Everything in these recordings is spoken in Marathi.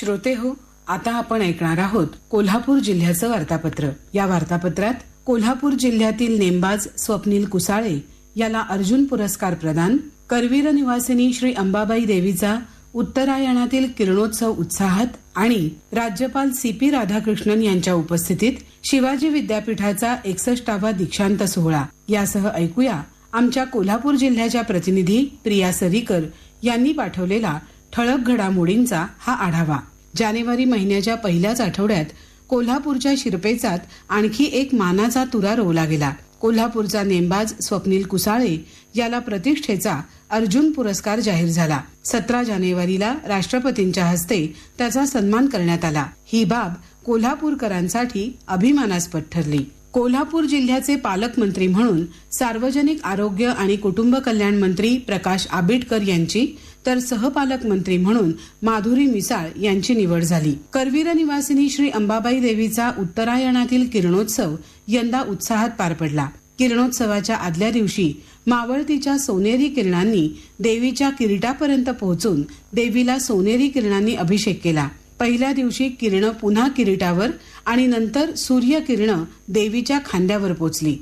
श्रोते हो आता आपण ऐकणार आहोत कोल्हापूर जिल्ह्याचं वार्तापत्र. या वार्तापत्रात कोल्हापूर जिल्ह्यातील नेमबाज स्वप्नील कुसाळे याला अर्जुन पुरस्कार प्रदान करवीर निवासिनी श्री अंबाबाई देवीचा उत्तरायणातील किरणोत्सव उत्साहात आणि राज्यपाल सी पी राधाकृष्णन यांच्या उपस्थितीत शिवाजी विद्यापीठाचा एकसष्टावा दीक्षांत सोहळा. यासह ऐकूया आमच्या कोल्हापूर जिल्ह्याच्या प्रतिनिधी प्रिया सरीकर यांनी पाठवलेला ठळक घडामोडींचा हा आढावा. जानेवारी महिन्याच्या पहिल्याच आठवड्यात कोल्हापूरच्या शिरपेचात आणखी एक मानाचा तुरा रोवला गेला. कोल्हापूरचा नेमबाज स्वप्नील कुसाळे याला प्रतिष्ठेचा अर्जुन पुरस्कार जाहीर झाला. सतरा जानेवारीला राष्ट्रपतींच्या हस्ते त्याचा सन्मान करण्यात आला. ही बाब कोल्हापूरकरांसाठी अभिमानास्पद ठरली. कोल्हापूर जिल्ह्याचे पालकमंत्री म्हणून सार्वजनिक आरोग्य आणि कुटुंब कल्याण मंत्री प्रकाश आंबेडकर यांची तर सहपालकमंत्री म्हणून माधुरी मिसाळ यांची निवड झाली. करवीर निवासिनी श्री अंबाबाई देवीचा उत्तरायणातील किरणोत्सव यंदा उत्साहात पार पडला. किरणोत्सवाच्या आदल्या दिवशी मावळतीच्या सोनेरी किरणांनी देवीच्या किरीटापर्यंत पोहोचून देवीला सोनेरी किरणांनी अभिषेक केला. पहिल्या दिवशी किरण पुन्हा किरीटावर आणि नंतर सूर्य किरण देवीच्या खांद्यावर पोचली.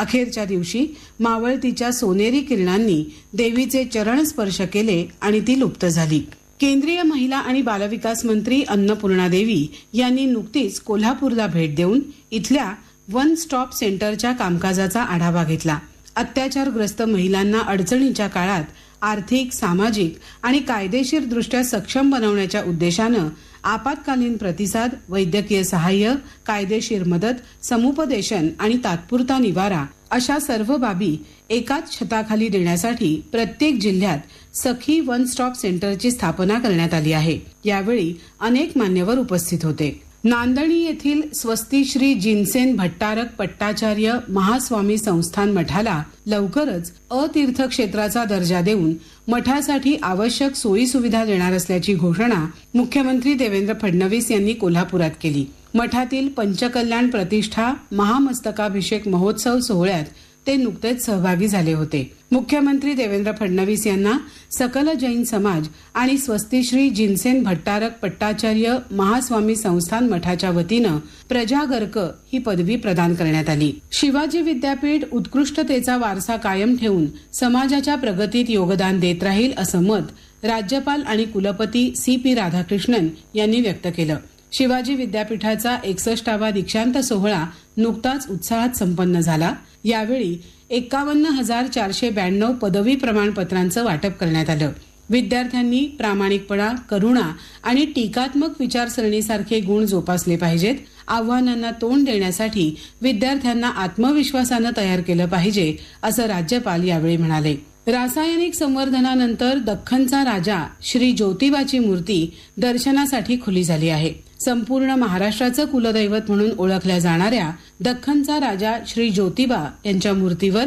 अखेरच्या दिवशी मावळतीच्या सोनेरी किरणांनी देवीचे चरण स्पर्श केले आणि ती लुप्त झाली. केंद्रीय महिला आणि बालविकास मंत्री अन्नपूर्णा देवी यांनी नुकतीच कोल्हापूरला भेट देऊन इथल्या वन स्टॉप सेंटरच्या कामकाजाचा आढावा घेतला. अत्याचारग्रस्त महिलांना अडचणीच्या काळात आर्थिक सामाजिक आणि कायदेशीर दृष्ट्या सक्षम बनवण्याच्या उद्देशानं आपत्कालीन प्रतिसाद वैद्यकीय सहाय्य कायदेशीर मदत समुपदेशन आणि तात्पुरता निवारा अशा सर्व बाबी एकाच छताखाली देण्यासाठी प्रत्येक जिल्ह्यात सखी वन स्टॉप सेंटरची स्थापना करण्यात आली आहे. यावेळी अनेक मान्यवर उपस्थित होते. नांदणी येथील स्वस्ती श्री जिनसेन भट्टारक पट्टाचार्य महास्वामी संस्थान मठाला लवकरच अतीर्थ क्षेत्राचा दर्जा देऊन मठासाठी आवश्यक सोयी सुविधा देणार असल्याची घोषणा मुख्यमंत्री देवेंद्र फडणवीस यांनी कोल्हापुरात केली. मठातील पंचकल्याण प्रतिष्ठा महामस्तकाभिषेक महोत्सव सोहळ्यात ते नुकतेच सहभागी झाले होते. मुख्यमंत्री देवेंद्र फडणवीस यांना सकल जैन समाज आणि स्वस्तिश्री जिनसेन भट्टारक पट्टाचार्य महास्वामी संस्थान मठाच्या वतीनं प्रजागर्क ही पदवी प्रदान करण्यात आली. शिवाजी विद्यापीठ उत्कृष्टतेचा वारसा कायम ठेवून समाजाच्या प्रगतीत योगदान देत राहील असं मत राज्यपाल आणि कुलपती सी पी राधाकृष्णन यांनी व्यक्त केलं. शिवाजी विद्यापीठाचा एकसष्टावा दीक्षांत सोहळा नुकताच उत्साहात संपन्न झाला. यावेळी एकावन्न हजार चारशे ब्याण्णव पदवी प्रमाणपत्रांचं वाटप करण्यात आलं. विद्यार्थ्यांनी प्रामाणिकपणा करुणा आणि टीकात्मक विचारसरणीसारखे गुण जोपासले पाहिजेत. आव्हानांना तोंड देण्यासाठी विद्यार्थ्यांना आत्मविश्वासानं तयार केलं पाहिजे असं राज्यपाल यावेळी म्हणाले. रासायनिक संवर्धनानंतर दख्खनचा राजा श्री ज्योतिबाची मूर्ती दर्शनासाठी खुली झाली आहे. संपूर्ण महाराष्ट्राचं कुलदैवत म्हणून ओळखल्या जाणाऱ्या दख्खनचा राजा श्री ज्योतिबा यांच्या मूर्तीवर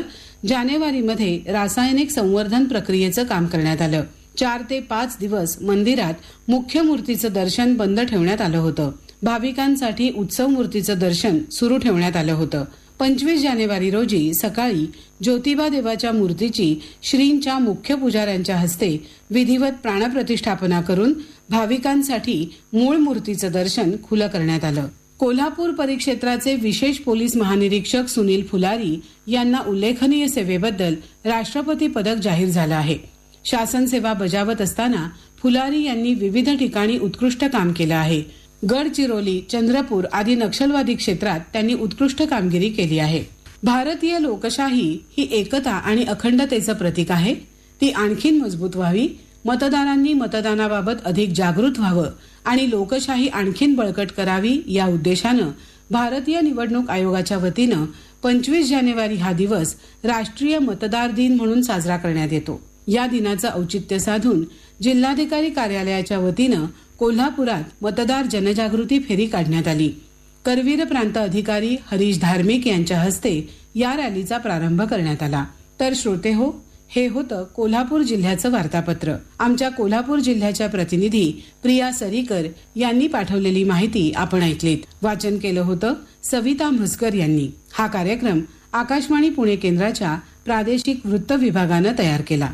जानेवारीमध्ये रासायनिक संवर्धन प्रक्रियेचं काम करण्यात आलं. चार ते पाच दिवस मंदिरात मुख्य मूर्तीचं दर्शन बंद ठेवण्यात आलं होतं. भाविकांसाठी उत्सव मूर्तीचं दर्शन सुरू ठेवण्यात आलं होतं. पंचवीस जानेवारी रोजी सकाळी ज्योतिबा देवाच्या मूर्तीची श्रींच्या मुख्य पुजाऱ्यांच्या हस्ते विधिवत प्राणप्रतिष्ठापना करून भाविकांसाठी मूळ मूर्तीचं दर्शन खुलं करण्यात आलं. कोल्हापूर परिक्षेत्राचे विशेष पोलीस महानिरीक्षक सुनील फुलारी यांना उल्लेखनीय सेवेबद्दल राष्ट्रपती पदक जाहीर झालं आहे. शासन सेवा बजावत असताना फुलारी यांनी विविध ठिकाणी उत्कृष्ट काम केलं आहे. गडचिरोली चंद्रपूर आदी नक्षलवादी क्षेत्रात त्यांनी उत्कृष्ट कामगिरी केली आहे. भारतीय लोकशाही ही एकता आणि अखंडतेचं प्रतीक आहे. ती आणखीन मजबूत व्हावी मतदारांनी मतदानाबाबत अधिक जागृत व्हावं आणि लोकशाही आणखीन बळकट करावी या उद्देशानं भारतीय निवडणूक आयोगाच्या वतीनं पंचवीस जानेवारी हा दिवस राष्ट्रीय मतदार दिन म्हणून साजरा करण्यात येतो. या दिनाचं औचित्य साधून जिल्हाधिकारी कार्यालयाच्या वतीनं कोल्हापुरात मतदार जनजागृती फेरी काढण्यात आली. करवीर प्रांत अधिकारी हरीश धार्मिक यांच्या हस्ते या रॅलीचा प्रारंभ करण्यात आला. तर श्रोते हो हे होतं कोल्हापूर जिल्ह्याचं वार्तापत्र. आमच्या कोल्हापूर जिल्ह्याच्या प्रतिनिधी प्रिया सरीकर यांनी पाठवलेली माहिती आपण ऐकलीत. वाचन केलं होतं सविता म्हसकर यांनी. हा कार्यक्रम आकाशवाणी पुणे केंद्राच्या प्रादेशिक वृत्त विभागानं तयार केला.